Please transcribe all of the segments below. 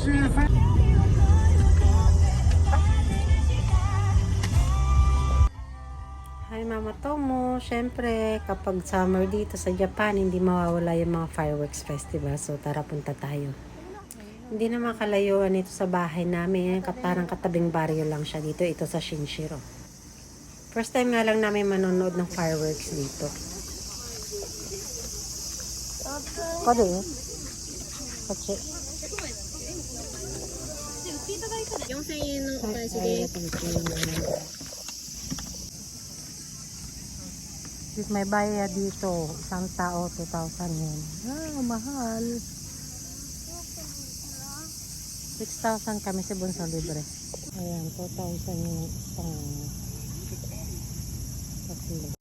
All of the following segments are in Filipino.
Hi Mama Tomo, syempre kapag summer dito sa Japan, hindi mawawala yung mga fireworks festival. So tara punta tayo. Hindi na makalayuan ito sa bahay namin. Parang katabing baryo lang siya dito. Ito sa Shinshiro. First time nga lang namin manonood ng fireworks dito. Kode. Kotse. Koche. 4000円のお返し Ay, です。 thank you. May bayad dito. Isang tao, 2,000 yen. Ah, mahal. 6,000 kami si Bunso libre. Ayan, 2,000 yung isang tatlo.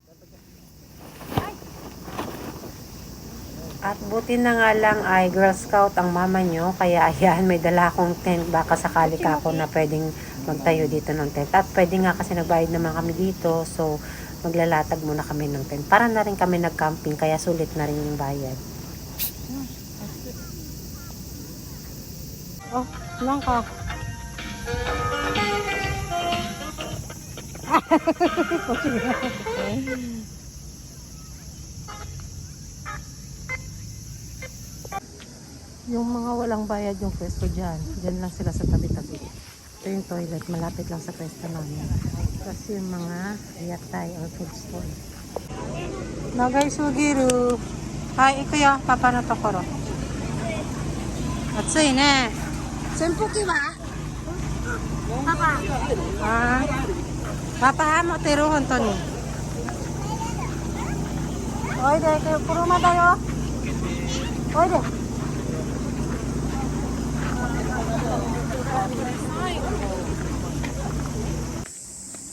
At buti na nga lang ay Girl Scout ang mama nyo. Kaya ayan, may dala akong tent. Baka sakali ka ako na pwedeng magtayo dito ng tent. At pwede nga kasi nagbayad naman kami dito. So, maglalatag muna kami ng tent. Para na rin kami nag-camping. Kaya sulit na rin yung bayad. Oh, lang ka. Yung mga walang bayad yung pwesto dyan. Dyan lang sila sa tabi-tabi. Ito yung toilet. Malapit lang sa pwesto namin. Tapos yung mga yatay or food stall. Nagay sugiru. Hai, ikuya. Papa na tokoro. Atsui ne. Senpuki wa? Ah? Papa. Ah. Papa, mo tiro honto ni. Oide, kuruma da yo. Oide.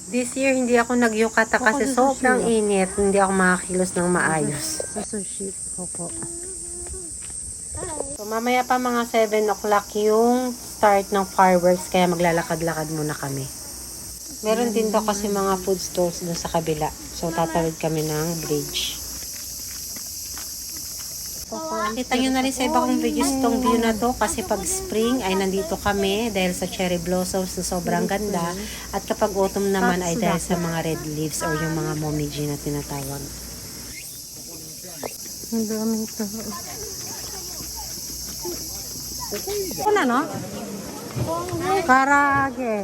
This year, hindi ako nagyukata kasi sobrang init. Hindi ako makakilos ng maayos. Sa sushi, opo. So, mamaya pa mga 7 o'clock yung start ng fireworks, kaya maglalakad-lakad muna kami. Meron din daw kasi mga food stalls doon sa kabila. So, tatawid kami ng bridge. Kita nyo na rin sa iba kong videos itong view na to kasi pag spring ay nandito kami dahil sa cherry blossoms na sobrang ganda at kapag autumn naman ay dahil sa mga red leaves or yung mga momiji na tinatawag. Ang daming tao. Ano no? Karage.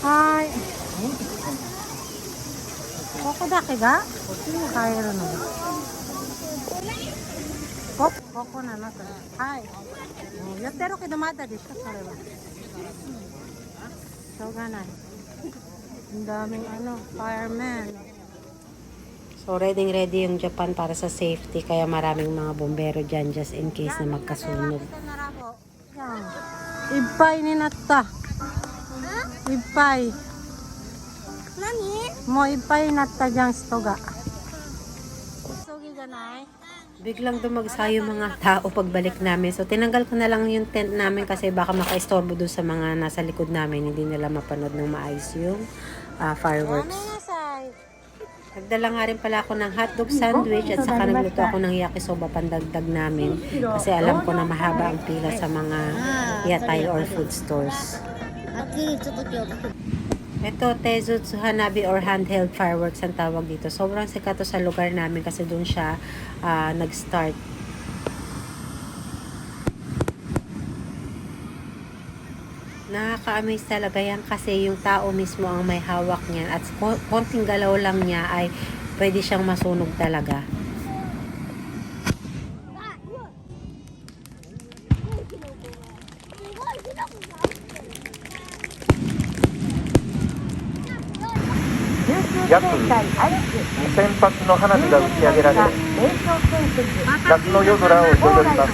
Hi. Koko dake ga? Kaya no. Koko, koko na no. Hi. Yattero kedo mada desho, sore wa. Shoganai. Ang daming ano, fireman. So, ready ready yung Japan para sa safety. Kaya maraming mga bombero dyan just in case na magkasunog. Ipay ni Natta. Ipay. 何 Mo ipay natta dyan stoga. Sugi ganay. Biglang dumagsa yung mga tao pagbalik namin. So, tinanggal ko na lang yung tent namin kasi baka makaistorbo doon sa mga nasa likod namin. Hindi nila mapanood ng maayos yung ah, fireworks. Nagdala nga rin pala ako ng hotdog sandwich at saka nagluto ako ng yakisoba pandagdag namin kasi alam ko na mahaba ang pila sa mga yatay or food stores. Ito, Tezutsu Hanabi or handheld fireworks ang tawag dito. Sobrang sikat to sa lugar namin kasi doon siya uh, nag-start. Nakaka-amaze talaga yan kasi yung tao mismo ang may hawak niyan at konting galaw lang niya ay pwede siyang masunog talaga. 約2000発の花火が打ち上げられ夏の夜空を彩ります。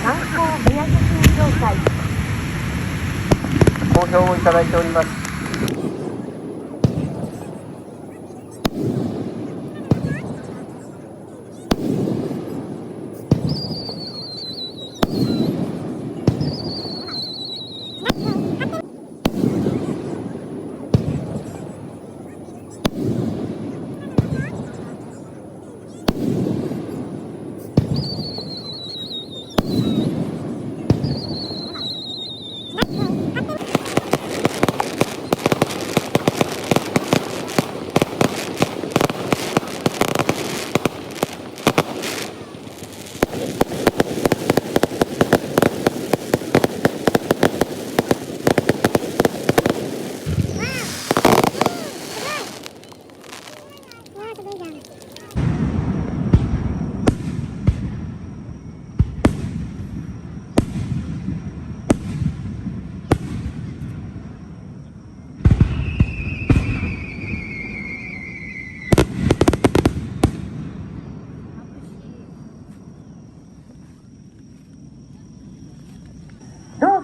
好評をいただいております。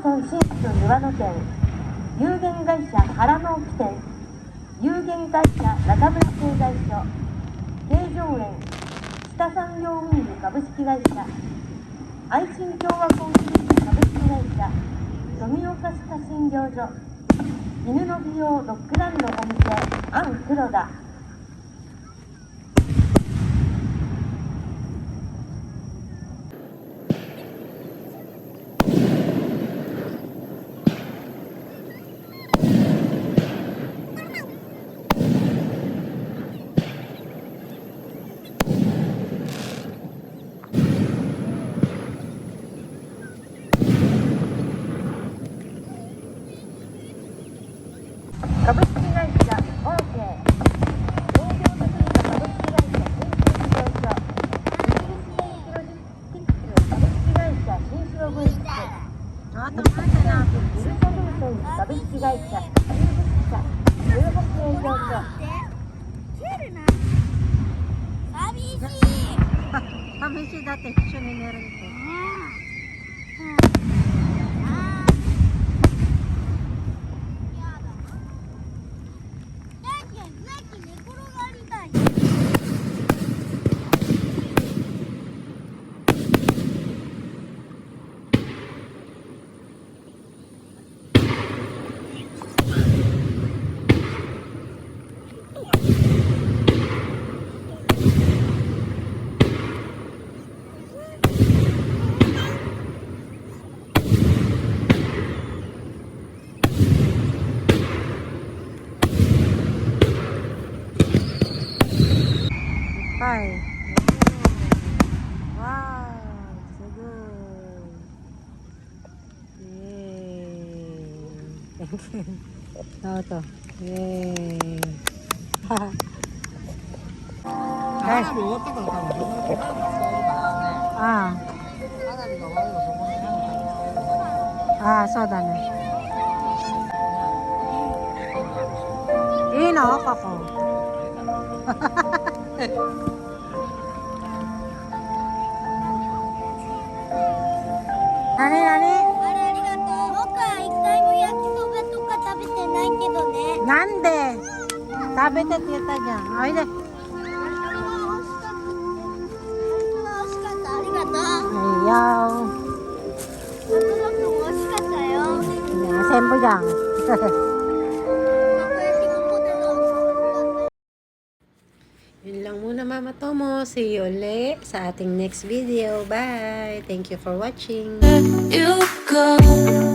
本新宿岩野店有限会社原直樹店有限会社中村製材所。上園北産業運輸株式会社愛心共和国技術株式会社富岡歯科診療所犬の美容ロックランドお店アン黒田。Everything. Dubai. Wow, so good. Yay. Thank you. Oh, to. Yay. Guys. Ah. Ah, so da ne. Ina ako. あれあれ。あれありがとう僕は一回も焼きそばとか食べてないけどね。なんで？食べてって言ったじゃん。おいで。あ美味しかった。ありがとう。いい全部じゃん。Tomo. See you ulit sa ating next video. Bye! Thank you for watching. you go.